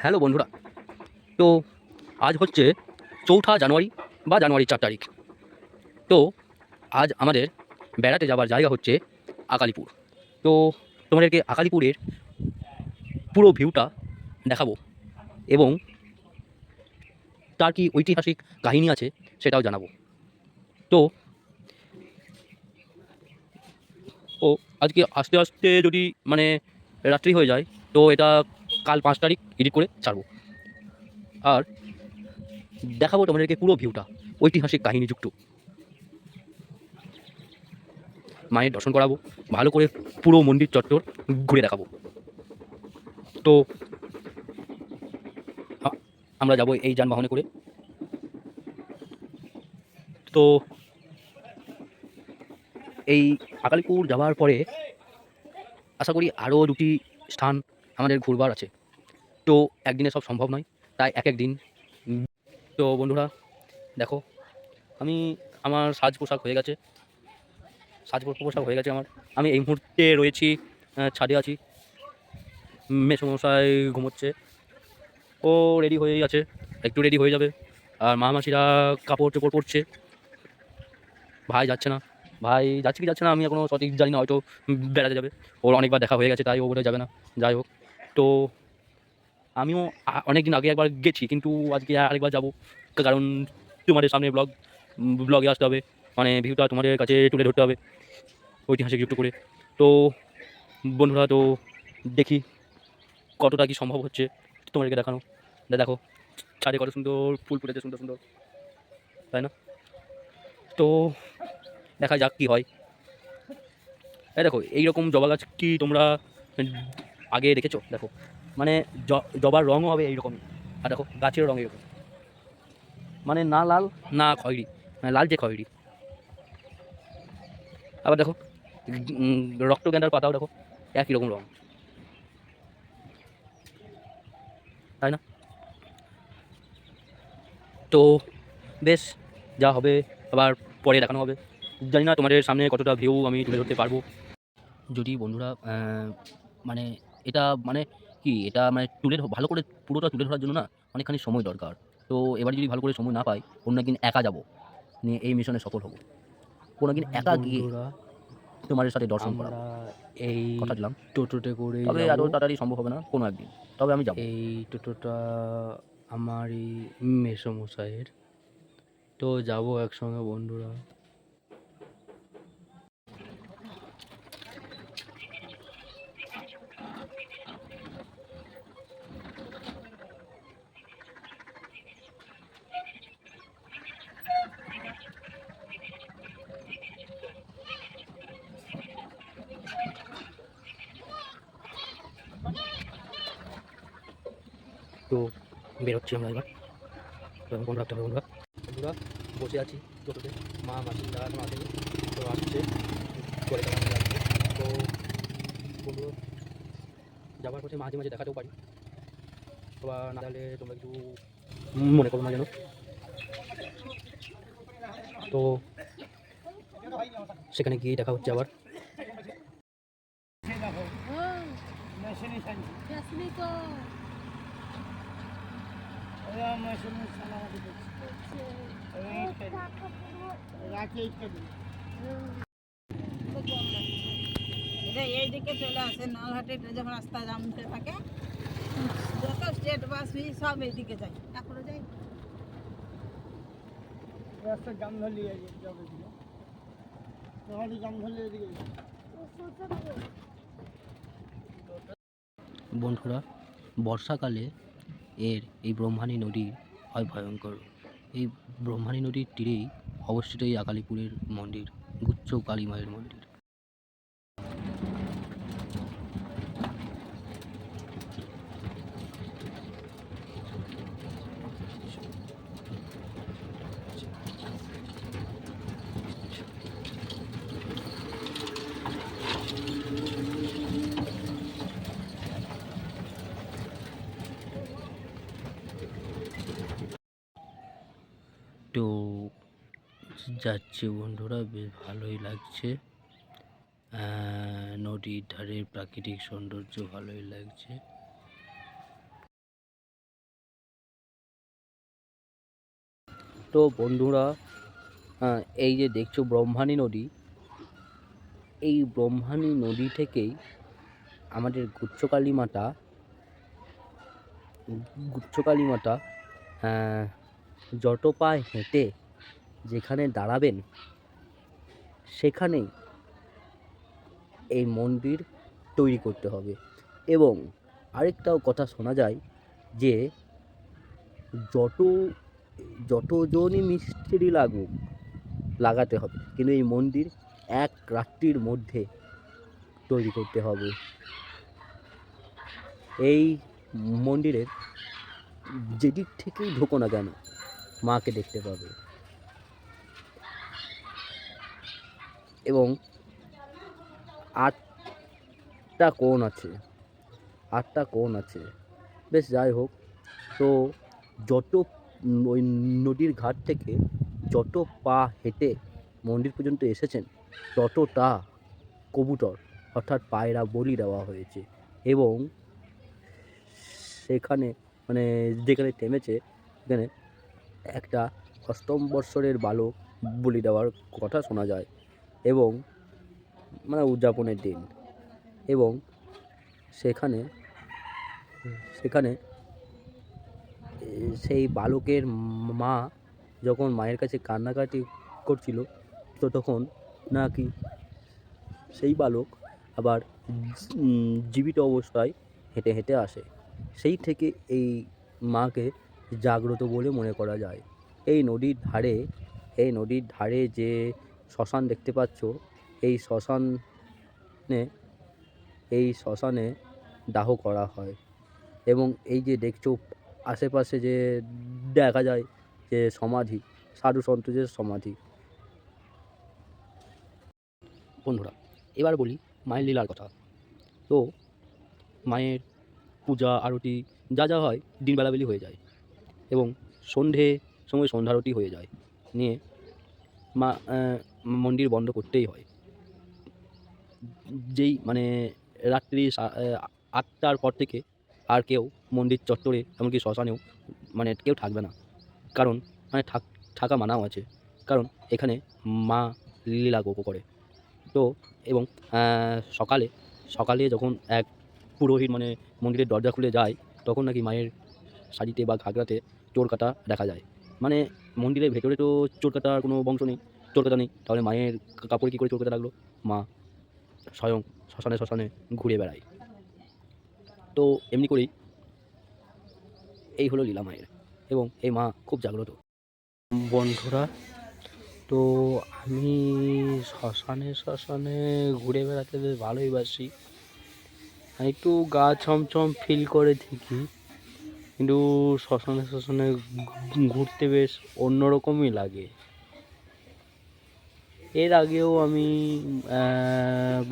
Hello বন্ধুরা তো আজ হচ্ছে চৌঠা জানুয়ারি বা জানুয়ারি চার তারিখ। তো আজ আমাদের বেড়াতে যাওয়ার জায়গা হচ্ছে আকালিপুর। তো তোমাদেরকে আকালিপুরের পুরো ভিউটা দেখাবো এবং তার কি ঐতিহাসিক কাহিনী আছে সেটাও জানাব। তো ও, আজকে আস্তে আস্তে যদি মানে রাত্রি হয়ে যায়, তো এটা কাল পাঁচ তারিখ এডিট করে ছাড়বো। আর দেখাবো তোমাদেরকে পুরো ভিউটা ঐতিহাসিক কাহিনীযুক্ত মায়ের দর্শন করাবো, ভালো করে পুরো মন্দির চত্বর ঘুরে দেখাবো। তো আমরা যাব এই যানবাহনে করে। তো, এই আকালিপুর যাওয়ার পরে আশা করি আরও দুটি স্থান আমাদের ঘুরবার আছে। তো, একদিনে সব সম্ভব নয়, তাই এক এক দিন। তো, বন্ধুরা, দেখো, আমি, আমার সাজ পোশাক হয়ে গেছে। সাজ পো- পোশাক হয়ে গেছে আমার। আমি এই মুহূর্তে রয়েছি ছাদে আছি। মেসমশাই ঘুমোচ্ছে। ও রেডি হয়েই আছে, একটু রেডি হয়ে যাবে। আর মা মাসিরা কাপড় চোপড় পরছে। ভাই যাচ্ছে না। ভাই যাচ্ছে কি যাচ্ছে না আমি এখনও সঠিক জানি না, হয়তো বেড়াতে যাবে। ওর অনেকবার দেখা হয়ে গেছে, তাই ও যাবে না। যাই হোক, তো আমিও অনেক দিন আগে একবার গেছি, কিন্তু আজকে আরেকবার যাব। কারণ তোমাদের সামনে ব্লগ ব্লগে আসতে হবে। মানে ভিউটা তোমাদের কাছে তুলে ধরতে হবে। ঐতিহাসিক যুক্ত করে। তো বন্ধুরা, তো দেখি কতটা কি সম্ভব হচ্ছে। তোমাদেরকে দেখানো। দেখো ছাদে কত সুন্দর ফুল ফুটেছে, সুন্দর সুন্দর। তাই না? তো দেখা যাক কি হয়। এই দেখো, এইরকম জবা গাছ কি তোমরা আগে দেখেছ? দেখো মানে জবার রঙও হবে এইরকমই। আর দেখো, গাছের রঙ এরকম মানে না লাল, না খয়েরি। মানে লাল যে খয়েরি। আবার দেখো উম, রক্ত গেঁদার পাতাও দেখো একই রকম রঙ তাই না? তো বেশ যা হবে আবার পরে দেখানো হবে। জানি না তোমাদের সামনে কতটা ভিউ আমি তুলে ধরতে পারব। যদি বন্ধুরা মানে এটা মানে কি এটা মানে তুলে ভালো করে পুরোটা তুলে ধরার জন্য না অনেকখানি সময় দরকার। তো এবার যদি ভালো করে সময় না পাই অন্য একদিন একা যাব। নিয়ে এই মিশনে সফল হব। কোনো একদিন একা গিয়ে তোমাদের সাথে দর্শন করা আমরা এই কথা দিলাম। টোটোতে করে তবে আরও তাড়াতাড়ি সম্ভব হবে না কোনো একদিন। তবে আমি যাব। এই টোটোটা আমার এই মেসমশাইয়ের। তো যাব একসঙ্গে বন্ধুরা। তো বেরোচ্ছি আমরা এবার। রাখতে হবে বন্ধুরা? বন্ধুরা বসে আছি টোটোতে। মা মাসি তারা এখন আসেনি তো আসছে। পরে। তো বন্ধুরা যাওয়ার পথে মাঝে মাঝে দেখাতেও পারি। বা না তাহলে তোমরা কিছু মনে করো না যেন। তো সেখানে গিয়ে দেখা হচ্ছে আবার। jasmine ko. এটা এইদিকে চলে আসে নলহাটে যখন রাস্তা জাম উঠে থাকে যত স্টেট বাস সব এইদিকে যায়। তারপরে যাই রাস্তা জাম ধরলে যাবে জাম ধরলে এদিকে বন্ধুরা বর্ষাকালে এর এই ব্রহ্মাণী নদী হয় ভয়ঙ্কর। এই ব্রহ্মাণী নদীর তীরেই অবস্থিত এই আকালিপুরের মন্দির, গুচ্ছ কালী মায়ের মন্দির। যাচ্ছি বন্ধুরা বেশ ভালোই লাগছে। নদীর ধারে প্রাকৃতিক সৌন্দর্য ভালোই লাগছে। তো বন্ধুরা এই যে দেখছ ব্রহ্মাণী নদী এই ব্রহ্মাণী নদী থেকেই আমাদের গুচ্ছকালী মাতা গুচ্ছকালী মাতা আহ, জটপায় হেঁটে যেখানে দাঁড়াবেন, সেখানেই এই মন্দির তৈরি করতে হবে। এবং আরেকটাও কথা শোনা যায় যে, যত, যতজনই মিস্ত্রি লাগুক, লাগাতে হবে। কিন্তু এই মন্দির এক রাত্রির মধ্যে তৈরি করতে হবে। এই মন্দিরের যেদিক থেকেই ঢোকো না কেন মাকে দেখতে পাবে। এবং আটটা কোণ আছে। আটটা কোণ আছে। বেশ, যাই হোক। তো যত ওই নদীর ঘাট থেকে যত পা হেঁটে মন্দির পর্যন্ত এসেছেন, ততটা কবুতর, অর্থাৎ পায়রা, বলি দেওয়া হয়েছে। এবং সেখানে মানে যেখানে থেমেছে সেখানে একটা অষ্টম বৎসরের বালক বলি দেওয়ার কথা শোনা যায় এবং মানে উদযাপনের দিন এবং সেখানে সেখানে সেই বালকের মা যখন মায়ের কাছে কান্নাকাটি করছিল, তো তখন নাকি সেই বালক আবার জীবিত অবস্থায় হেঁটে হেঁটে আসে। সেই থেকে এই মাকে জাগ্রত বলে মনে করা যায়। এই নদীর ধারে, এই নদীর ধারে যে শ্মশান দেখতে পাচ্ছ, এই শ্মশানে এই শ্মশানে দাহ করা হয় এবং এই যে দেখছ, আশেপাশে যে দেখা যায় যে সমাধি, সাধু সন্তোষের সমাধি। বন্ধুরা, এবার বলি মায়ের লীলার কথা। তো, মায়ের পূজা, আরতি যা যা হয় দিনবেলাবেলি হয়ে যায়। এবং সন্ধে সময় সন্ধ্যারতি হয়ে যায়। নিয়ে মা মন্দির বন্ধ করতেই হয়। যেই মানে রাত্রি আটটার পর থেকে আর কেউ মন্দির চত্বরে এমনকি শ্মশানেও মানে কেউ থাকবে না। কারণ মানে থাক মানাও আছে। কারণ এখানে মা লীলা গোপ করে। তো এবং সকালে সকালে যখন এক পুরোহিত মানে মন্দিরের দরজা খুলে যায়, তখন নাকি মায়ের শাড়িতে বা ঘাগরাতে চোর কাটা দেখা যায়। মানে মন্দিরের ভেতরে তো চোর কাটার কোনো বংশ নেই চোর কাটা নেই। তাহলে মায়ের কাপড়ে কী করে চোর কাটা লাগল? মা স্বয়ং শ্মশানে শ্মশানে ঘুরে বেড়ায়। তো এমনি করেই এই হলো লীলা মায়ের এবং এই মা খুব জাগ্রত। বন্ধুরা, তো আমি শ্মশানে শ্মশানে ঘুরে বেড়াতে বেশ ভালোই বাসি। একটু গা ছমছম ফিল করে ঠিকই কিন্তু শ্মশানে শ্মশানে ঘুরতে বেশ অন্যরকমই লাগে। এর আগেও আমি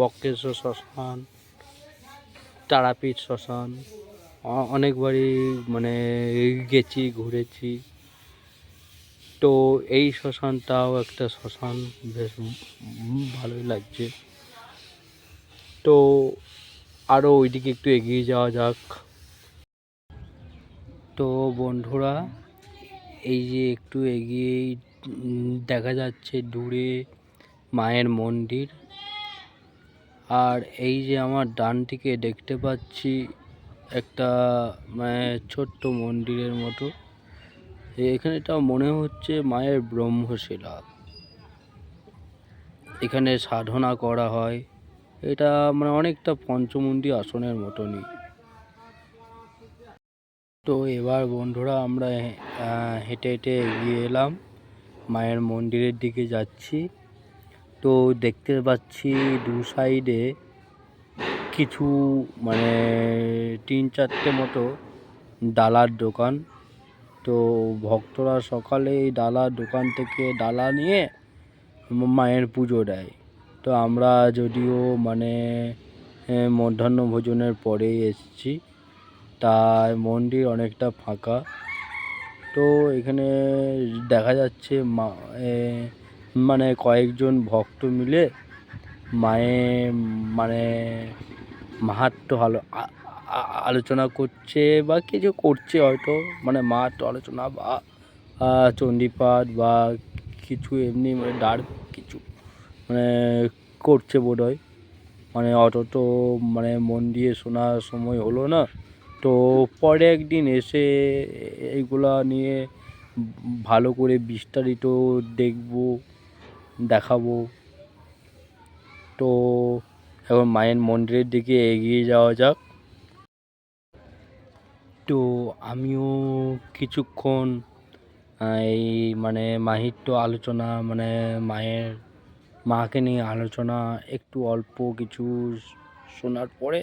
বক্রেশ্বর শ্মশান, তারাপীঠ শ্মশান অনেকবারই মানে গেছি, ঘুরেছি। তো এই শ্মশানটাও একটা শ্মশান, বেশ ভালোই লাগছে। তো আরও ওইদিকে একটু এগিয়ে যাওয়া যাক। তো বন্ধুরা, এই যে একটু এগিয়েই দেখা যাচ্ছে দূরে মায়ের মন্দির। আর এই যে আমার ডান দিকে দেখতে পাচ্ছি একটা মানে ছোট্ট মন্দিরের মতো। এখানেটা মনে হচ্ছে মায়ের ব্রহ্মশিলা। এখানে সাধনা করা হয়। এটা মানে অনেকটা পঞ্চমুণ্ডী আসনের মতনই। তো এবার বন্ধুরা আমরা হেঁটে হেঁটে এগিয়ে এলাম। মায়ের মন্দিরের দিকে যাচ্ছি। তো দেখতে পাচ্ছি দু সাইডে কিছু মানে তিন চারটে মতো ডালার দোকান। তো ভক্তরা সকালে এই ডালার দোকান থেকে ডালা নিয়ে মায়ের পুজো দেয়। তো আমরা যদিও মানে মধ্যাহ্ন ভোজনের পরেই এসেছি। তাই মন্দির অনেকটা ফাঁকা। তো এখানে দেখা যাচ্ছে মা মানে কয়েকজন ভক্ত মিলে মায়ের মানে মাহাত্ম আলো আলোচনা করছে বা কিছু করছে হয়তো। মানে মাহাত্ম আলোচনা বা চণ্ডীপাঠ বা কিছু এমনি মানে ডার্ক কিছু মানে করছে বোধ হয় মানে অত তো মানে মন দিয়ে শোনার সময় হলো না। তো পরে একদিন এসে এইগুলা নিয়ে ভালো করে বিস্তারিত দেখব, দেখাবো। তো এখন মায়ের মন্দিরের দিকে এগিয়ে যাওয়া যাক। তো আমিও কিছুক্ষণ এই মানে মাহিত্য আলোচনা মানে মায়ের মাকে নিয়ে আলোচনা, একটু অল্প কিছু শোনার পরে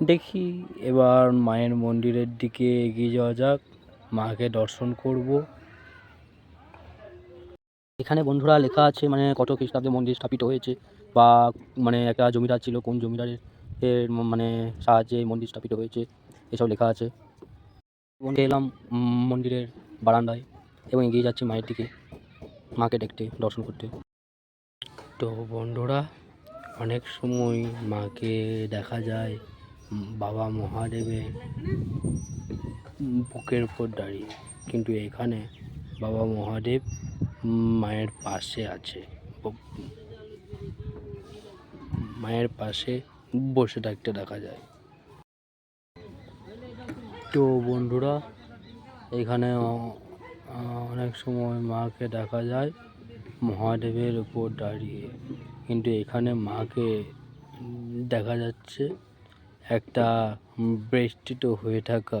দেখি, এবার মায়ের মন্দিরের দিকে এগিয়ে যাওয়া যাক। মাকে দর্শন করব। এখানে বন্ধুরা লেখা আছে মানে কত খ্রিস্টাব্দে মন্দির স্থাপিত হয়েছে বা মানে একটা জমিদার ছিল, কোন জমিদারের মানে সাহায্যে মন্দির স্থাপিত হয়েছে, এসব লেখা আছে। এলাম মন্দিরের বারান্দায় এবং এগিয়ে যাচ্ছি মায়ের দিকে, মাকে দেখতে, দর্শন করতে। তো বন্ধুরা, অনেক সময় মাকে দেখা যায় বাবা মহাদেবের বুকের উপর দাঁড়িয়ে। কিন্তু এখানে বাবা মহাদেব মায়ের পাশে আছে। মায়ের পাশে বসে থাকতে দেখা যায়। তো বন্ধুরা, এখানে অনেক সময় মাকে দেখা যায় মহাদেবের উপর দাঁড়িয়ে। কিন্তু এখানে মাকে দেখা যাচ্ছে একটা বেষ্টিত হয়ে থাকা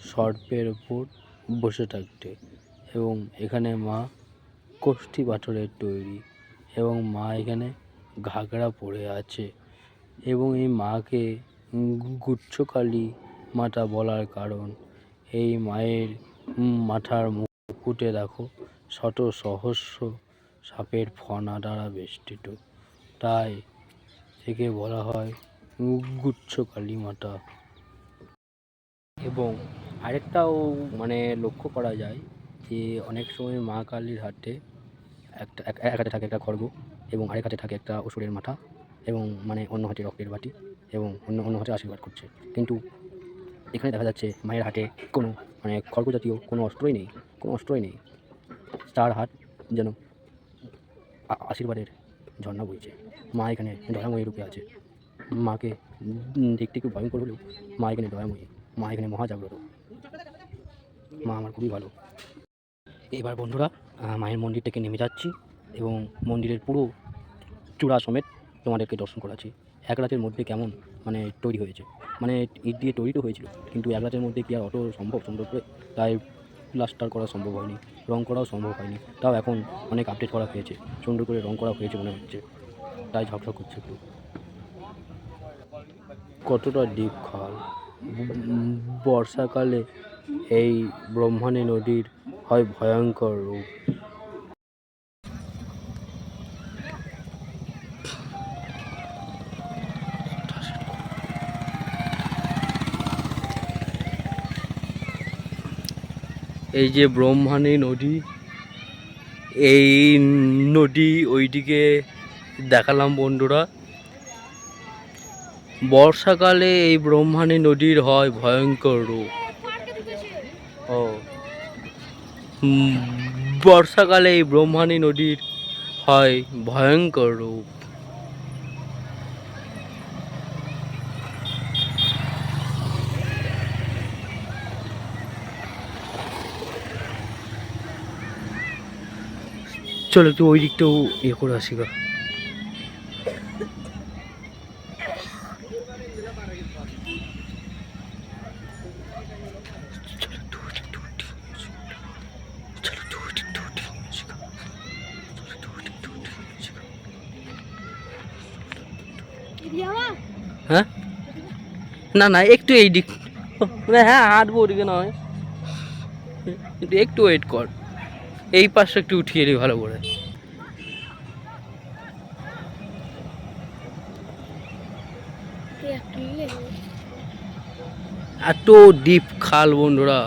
সর্পের উপর বসে থাকতে এবং এখানে মা কষ্টি পাথরের তৈরি এবং মা এখানে ঘাগরা পরে আছে এবং এই মাকে গুচ্ছকালী মাতা বলার কারণ। এই মায়ের মাথার মুকুটে দেখো, শত সহস্র সাপের ফনা দ্বারা বেষ্টিত। তাই একে বলা হয় গুচ্ছ কালী মাতা। এবং আরেকটাও মানে লক্ষ্য করা যায় যে, অনেক সময় মা কালীর হাতে একটা, এক হাতে থাকে একটা খড়গ এবং আরেক হাতে থাকে একটা অসুরের মাথা এবং মানে অন্য হাতে রক্তের বাটি এবং অন্য অন্য হাতে আশীর্বাদ করছে। কিন্তু এখানে দেখা যাচ্ছে মায়ের হাতে কোনো মানে খড়গ জাতীয় কোনো অস্ত্রই নেই, কোনো অস্ত্রই নেই। তার হাত যেন আশীর্বাদের ঝর্ণা বইছে। মা এখানে দয়াময়ী রূপে আছে। মাকে দেখতে একটু ভয়ঙ্কর হলেও মা এখানে দয়াময়ী। মা এখানে মহাজাগ্রত। মা আমার খুবই ভালো। এবার বন্ধুরা মায়ের মন্দির থেকে নেমে যাচ্ছি এবং মন্দিরের পুরো চূড়া সমেত তোমাদেরকে দর্শন করাচ্ছি। এক রাতের মধ্যে কেমন মানে তৈরি হয়েছে। মানে ইট দিয়ে তৈরি তো হয়েছিল, কিন্তু এক রাতের মধ্যে কি আর অত সম্ভব সুন্দর করে? তাই প্লাস্টার করা সম্ভব হয়নি, রং করাও সম্ভব হয়নি। তাও এখন অনেক আপডেট করা হয়েছে, সুন্দর করে রং করা হয়েছে মনে হচ্ছে। তাই ঝকঝক করছে একটু কতটা ডিপ খাল? বর্ষাকালে এই ব্রহ্মণী নদীর হয় ভয়ঙ্কর রূপ। এই যে ব্রহ্মাণী নদী, এই নদী ওইদিকে দেখালাম বন্ধুরা। বর্ষাকালে এই ব্রহ্মাণী নদীর হয় ভয়ঙ্কর রূপ। ও। বর্ষাকালে এই ব্রহ্মাণী নদীর হয় ভয়ঙ্কর রূপ। চলো একটু ওই দিকটাও ইয়ে করে আসি গা। হ্যাঁ? না না, একটু এই দিক। না হ্যাঁ হাঁটবো ওদিকে নয় কিন্তু একটু ওয়েট কর। এই পাশটা একটু উঠিয়ে দিই ভালো করে। এত ডিপ খাল বন্ধুরা।